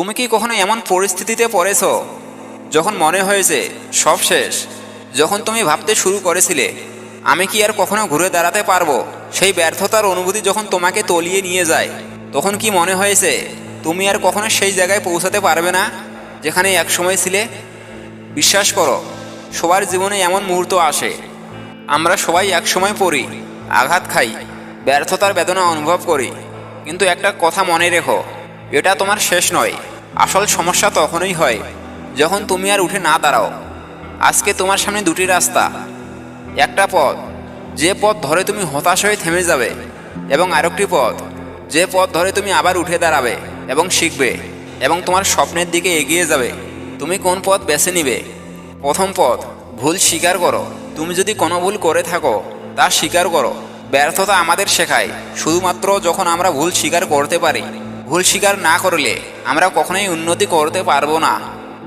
তুমি কি কখনো এমন পরিস্থিতিতে পড়েছ যখন মনে হয়েছে সব শেষ? যখন তুমি ভাবতে শুরু করেছিলে, আমি কি আর কখনো ঘুরে দাঁড়াতে পারব? সেই ব্যর্থতার অনুভূতি যখন তোমাকে তলিয়ে নিয়ে যায়, তখন কি মনে হয়েছে তুমি আর কখনো সেই জায়গায় পৌঁছাতে পারবে না যেখানে একসময় ছিলে? বিশ্বাস করো, সবার জীবনে এমন মুহূর্ত আসে। আমরা সবাই একসময় পড়ি, আঘাত খাই, ব্যর্থতার বেদনা অনুভব করি। কিন্তু একটা কথা মনে রেখো এটা তোমার শেষ নয়। আসল সমস্যা তখনই হয় যখন তুমি আর উঠে না দাঁড়াও। আজকে তোমার সামনে দুটি রাস্তা। একটা পথ, যে পথ ধরে তুমি হতাশ হয়ে থেমে যাবে, এবং আরেকটি পথ, যে পথ ধরে তুমি আবার উঠে দাঁড়াবে এবং শিখবে, এবং তোমার স্বপ্নের দিকে এগিয়ে যাবে। তুমি কোন পথ বেছে নিবে? প্রথম পথ, ভুল স্বীকার করো। তুমি যদি কোনো ভুল করে থাকো, তা স্বীকার করো। ব্যর্থতা আমাদের শেখায়, শুধুমাত্র যখন আমরা ভুল স্বীকার করতে পারি। ভুল স্বীকার না করলে আমরা কখনোই উন্নতি করতে পারব না।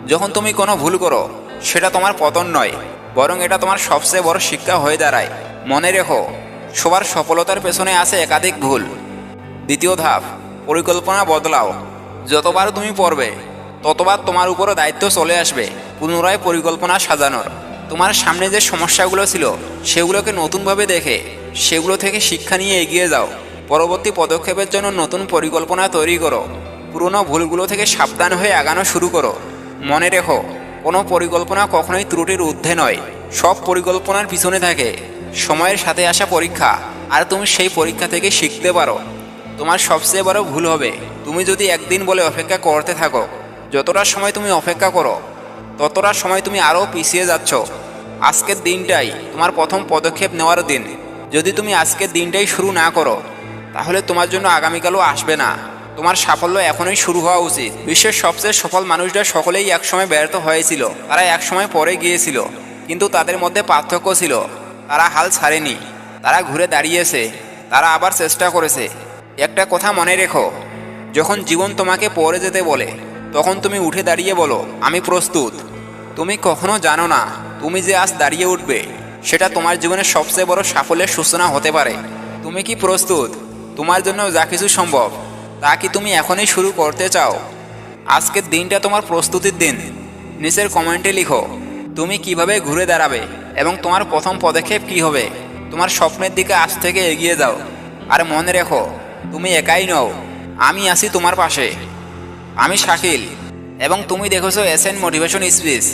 যখন তুমি কোনো ভুল করো, সেটা তোমার পতন নয়, বরং এটা তোমার সবচেয়ে বড় শিক্ষা হয়ে দাঁড়ায়। মনে রেখো, সবার সফলতার পেছনে আছে একাধিক ভুল। দ্বিতীয় ধাপ, পরিকল্পনা বদলাও। যতবার তুমি পড়বে, ততবার তোমার উপরও দায়িত্ব চলে আসবে, পুনরায় পরিকল্পনা সাজানোর। তোমার সামনে যে সমস্যাগুলো ছিল, সেগুলোকে নতুনভাবে দেখে, সেগুলো থেকে শিক্ষা নিয়ে এগিয়ে যাও। পরবর্তী পদক্ষেপের জন্য নতুন পরিকল্পনা তৈরি করো। পুরনো ভুলগুলো থেকে সাবধান হয়ে আগানো শুরু করো। মনে রেখো, কোনো পরিকল্পনা কখনোই ত্রুটির ঊর্ধ্বে নয়। সব পরিকল্পনার পিছনে থাকে। সময়ের সাথে আসা পরীক্ষা, আর তুমি সেই পরীক্ষা থেকে শিখতে পারো। তোমার সবচেয়ে বড় ভুল হবে, তুমি যদি একদিন বলে অপেক্ষা করতে থাকো, যতটা সময় তুমি অপেক্ষা করো, ততটা সময় তুমি আরও পিছিয়ে যাচ্ছ। আজকের দিনটাই তোমার প্রথম পদক্ষেপ নেওয়ার দিন। যদি তুমি আজকের দিনটাই শুরু না করো তাহলে তোমার জন্য আগামীকালও আসবে না। তোমার সাফল্য এখনই শুরু হওয়া উচিত। বিশ্বের সবচেয়ে সফল মানুষরা সকলেই একসময় ব্যর্থ হয়েছিল। তারা একসময় পরে গিয়েছিল, কিন্তু তাদের মধ্যে পার্থক্য ছিল। তারা হাল ছাড়েনি। তারা ঘুরে দাঁড়িয়েছে। তারা আবার চেষ্টা করেছে। একটা কথা মনে রেখো, যখন জীবন তোমাকে পরে যেতে বলে, তখন তুমি উঠে দাঁড়িয়ে বলো, আমি প্রস্তুত। তুমি কখনো জানো না, তুমি যে আজ দাঁড়িয়ে উঠবে, সেটা তোমার জীবনের সবচেয়ে বড় সাফল্যের সূচনা হতে পারে। তুমি কি প্রস্তুত? তোমার জন্য যা কিছু সম্ভব, তা কি তুমি এখনই শুরু করতে চাও? আজকের দিনটা তোমার প্রস্তুতির দিন। নিচের কমেন্টে লিখো, তুমি কীভাবে ঘুরে দাঁড়াবে এবং তোমার প্রথম পদক্ষেপ কি হবে? তোমার স্বপ্নের দিকে আজ থেকে এগিয়ে যাও। আর মনে রেখো, তুমি একাই নও, আমি আছি তোমার পাশে। আমি শাকিল, এবং তুমি দেখেছ এস এন মোটিভেশন স্পিচ।